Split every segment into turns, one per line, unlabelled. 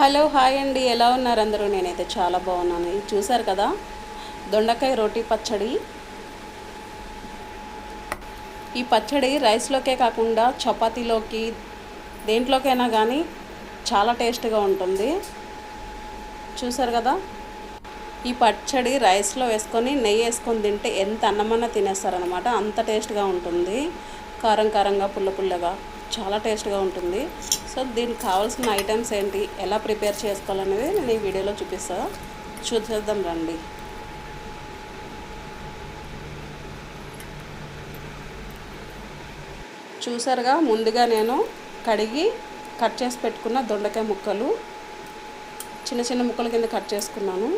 Hello hi అండి. ఎలా ఉన్నారు అందరూ? నేనైతే చాలా బాగున్నాను. ఇది చూసారు కదా? దొండకాయ రోటీ పచ్చడి. ఈ పచ్చడి రైస్లోకే కాకుండా చపాతీలోకి దేంట్లోకైనా కానీ చాలా టేస్ట్గా ఉంటుంది. చూసారు కదా? ఈ పచ్చడి రైస్లో వేసుకొని నెయ్యి వేసుకొని తింటే ఎంత అన్నమన్నా తినేస్తారనమాట అంత టేస్ట్గా ఉంటుంది. కారం కారంగా పుల్ల పుల్లగా చాలా టేస్ట్గా ఉంటుంది. సో దీనికి కావాల్సిన ఐటమ్స్ ఏంటి? ఎలా ప్రిపేర్ చేసుకోవాలనేది నేను ఈ వీడియోలో చూపిస్తా. చూసేద్దాం రండి. చూసారుగా ముందుగా నేను కడిగి కట్ చేసి పెట్టుకున్న దొండకాయ ముక్కలు చిన్న చిన్న ముక్కల కింద కట్ చేసుకున్నాను.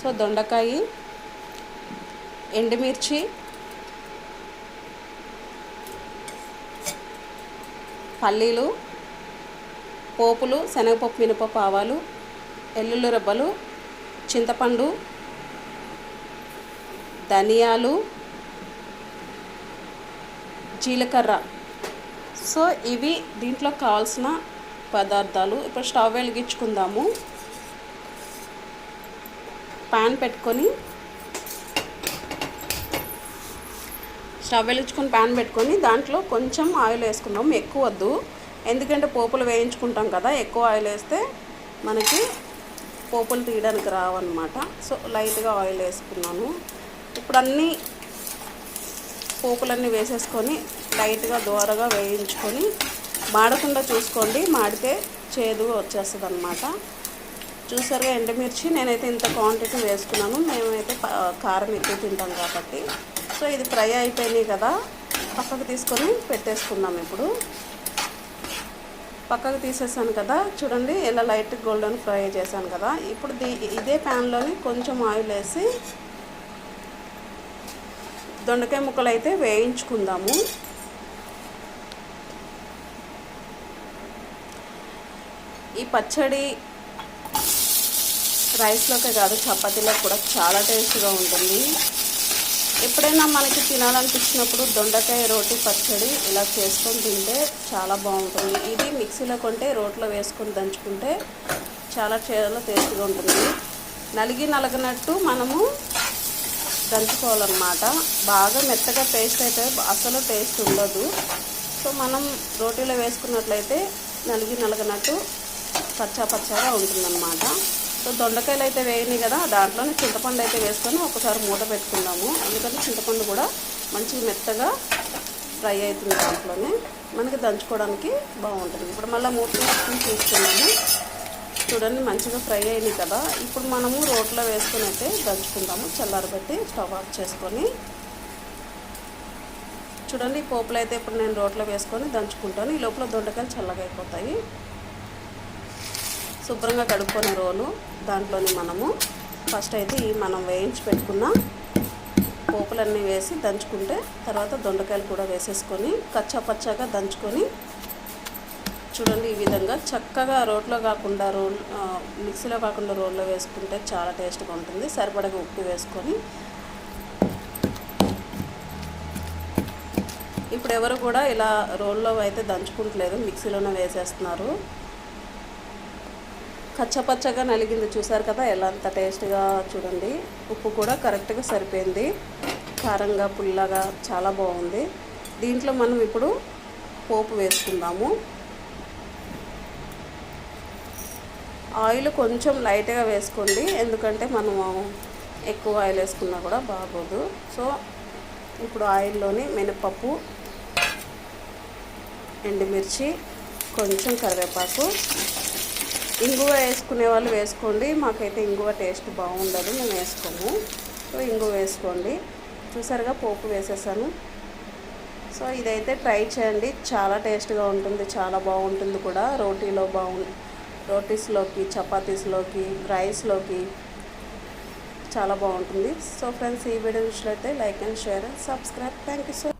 సో దొండకాయ ఎండుమిర్చి పల్లీలు పోపులు శనగపప్పు మినపప్పు ఆవాలు ఎల్లుల్లి రెబ్బలు చింతపండు ధనియాలు జీలకర్ర. సో ఇవి దీంట్లో కావాల్సిన పదార్థాలు. ఇప్పుడు స్టవ్ వెలిగించుకుందాము. ప్యాన్ పెట్టుకొని స్టవ్ వెలిగించుకొని ప్యాన్ పెట్టుకొని దాంట్లో కొంచెం ఆయిల్ వేసుకుందాం. ఎక్కువ వద్దు. ఎందుకంటే పోపులు వేయించుకుంటాం కదా ఎక్కువ ఆయిల్ వేస్తే మనకి పోపులు తీయడానికి రావన్నమాట. సో లైట్గా ఆయిల్ వేసుకున్నాను. ఇప్పుడు అన్నీ పోపులన్నీ వేసేసుకొని లైట్గా దూరగా వేయించుకొని మాడకుండా చూసుకోండి. మాడితే చేదు వచ్చేస్తుంది అనమాట చూసారుగా ఎండుమిర్చి నేనైతే ఇంత క్వాంటిటీ వేసుకున్నాను. మేమైతే కారం ఎక్కువ తింటాం కాబట్టి. సో ఇది ఫ్రై అయిపోయినాయి కదా పక్కకు తీసుకొని పెట్టేసుకుందాం ఇప్పుడు. పక్కకు తీసేసాను కదా చూడండి ఇలా లైట్ గోల్డెన్ ఫ్రై చేశాను కదా. ఇప్పుడు దీ ఇదే ప్యాన్లోని కొంచెం ఆయిల్ వేసి దొండకాయ ముక్కలు అయితే వేయించుకుందాము. ఈ పచ్చడి రైస్లోకే కాదు చపాతీలో కూడా చాలా టేస్ట్గా ఉంటుంది. ఎప్పుడైనా మనకి తినాలనిపించినప్పుడు దొండకాయ రోటి పచ్చడి ఇలా చేసుకొని తింటే చాలా బాగుంటుంది. ఇది మిక్సీలో కొంటే రోట్లో వేసుకొని దంచుకుంటే చాలా చాలా టేస్ట్గా ఉంటుంది. నలిగి నలగనట్టు మనము దంచుకోవాలన్నమాట. బాగా మెత్తగా పేస్ట్ అయితే అసలు టేస్ట్ ఉండదు. సో మనం రోటీలో వేసుకున్నట్లయితే నలిగి నలగనట్టు పచ్చా పచ్చగా ఉంటుందన్నమాట. సో దొండకాయలు అయితే వేయని కదా దాంట్లోనే చింతపండు అయితే వేసుకొని ఒకసారి మూత పెట్టుకుందాము. ఎందుకంటే చింతపండు కూడా మంచిగా మెత్తగా ఫ్రై అవుతుంది దాంట్లోనే. మనకి దంచుకోవడానికి బాగుంటుంది. ఇప్పుడు మళ్ళీ మూత తీసుకుని తీసుకున్నాము చూడండి మంచిగా ఫ్రై అయినాయి కదా. ఇప్పుడు మనము రోట్లో వేసుకొని అయితే దంచుకుందాము. చల్లారబెట్టి స్టవ్ ఆఫ్ చేసుకొని. చూడండి ఈ పోపులు అయితే ఇప్పుడు నేను రోట్లో వేసుకొని దంచుకుంటాను. ఈ లోపల దొండకాయలు చల్లగా అయిపోతాయి. శుభ్రంగా కడుక్కొని రోలు దాంట్లోని మనము ఫస్ట్ అయితే ఈ మనం వేయించి పెట్టుకున్న పోపులన్నీ వేసి దంచుకుంటే తర్వాత దొండకాయలు కూడా వేసేసుకొని కచ్చా పచ్చాగా దంచుకొని చూడండి ఈ విధంగా చక్కగా రోట్లో కాకుండా రోల్ మిక్సీలో కాకుండా రోల్లో వేసుకుంటే చాలా టేస్ట్గా ఉంటుంది. సరిపడగా ఉప్పు వేసుకొని ఇప్పుడు ఎవరు కూడా ఇలా రోల్లో అయితే దంచుకుంటలేదు మిక్సీలోనే వేసేస్తున్నారు. కచ్చపచ్చగా నలిగింది. చూసారు కదా ఎలా అంత టేస్ట్గా చూడండి. ఉప్పు కూడా కరెక్ట్గా సరిపోయింది. కారంగా పుల్లగా చాలా బాగుంది. దీంట్లో మనం ఇప్పుడు పోపు వేసుకుందాము. ఆయిల్ కొంచెం లైట్గా వేసుకోండి. ఎందుకంటే మనము ఎక్కువ ఆయిల్ వేసుకున్నా కూడా బాగోదు. సో ఇప్పుడు ఆయిల్లోని మినపప్పు ఎండుమిర్చి కొంచెం కరివేపాకు ఇంగువ వేసుకునే వాళ్ళు వేసుకోండి. మాకైతే ఇంగువ టేస్ట్ బాగుండదు మేము వేసుకోము. సో ఇంగువ వేసుకోండి. చూసారుగా పోపు వేసేసాను. సో ఇదైతే ట్రై చేయండి. చాలా టేస్ట్గా ఉంటుంది చాలా బాగుంటుంది కూడా. రోటీలో బాగు రోటీస్లోకి చపాతీస్లోకి రైస్లోకి చాలా బాగుంటుంది. సో ఫ్రెండ్స్ ఈ వీడియో అయితే like and share and subscribe. Thank you so